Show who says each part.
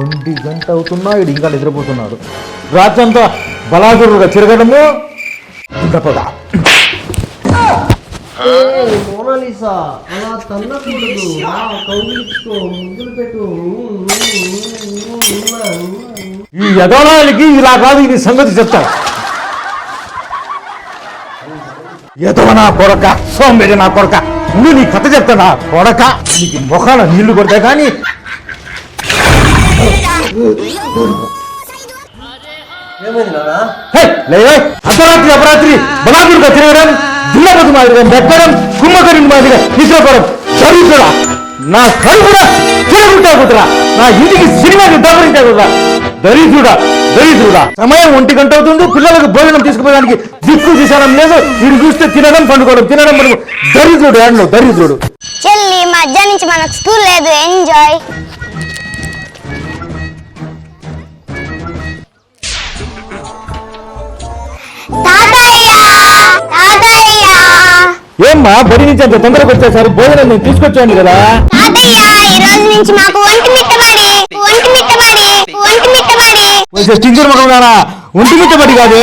Speaker 1: ఒంటి గంట అవుతున్నా ఇడు ఇంకా నిద్రపోతున్నాడు. రాత్రంతా బలాదురుగా తిరగడము.
Speaker 2: మోనాలిసా అలా కౌగిలించుకో పెట్టు.
Speaker 1: ఈ యదవనానికి ఇలా కాదు ఇది సంగతి చెప్తా ఎదవ నా కొడక సోంబేరి నా కొడక నువ్వు నీ కథ చెప్తా నా కొడక నీకు మొఖాల నీళ్ళు కొడతా కానీ అర్ధరాత్రి అపరాత్రి బలాదురుగా తిరగడం దున్నపతి మాదిరిగా మెక్కడం కుమ్మకరిని మాదిరిగా నిద్రపోవడం చదువుతురా నా కడుపురా తిరుగుతా కుదరా నా ఇంటికి సినిమాకి దవరించా కుదరా దరిద్రుడా దరిద్రుడా. సమయం ఒంటి గంట అవుతుంది. పిల్లలకు భోజనం తీసుకుపోవడానికి దిక్కు తీసడం లేదు. వీడు చూస్తే తినడం పండుకోవడం తినడం పండుకో దరిద్రుడు ఆడలో దరిద్రుడు.
Speaker 3: చెల్లి మధ్యాహ్నం నుంచి మనకు స్కూల్ లేదు. ఎంజాయ్
Speaker 1: ఏమ్మా బడి నుంచి అంత తొందరగా వచ్చేసారు. భోజనం నేను తీసుకొచ్చాను కదా.
Speaker 3: ఒంటి
Speaker 1: కొంచెం చింజర ముఖం నానా ఒంటి పుట్టబడి కాదు?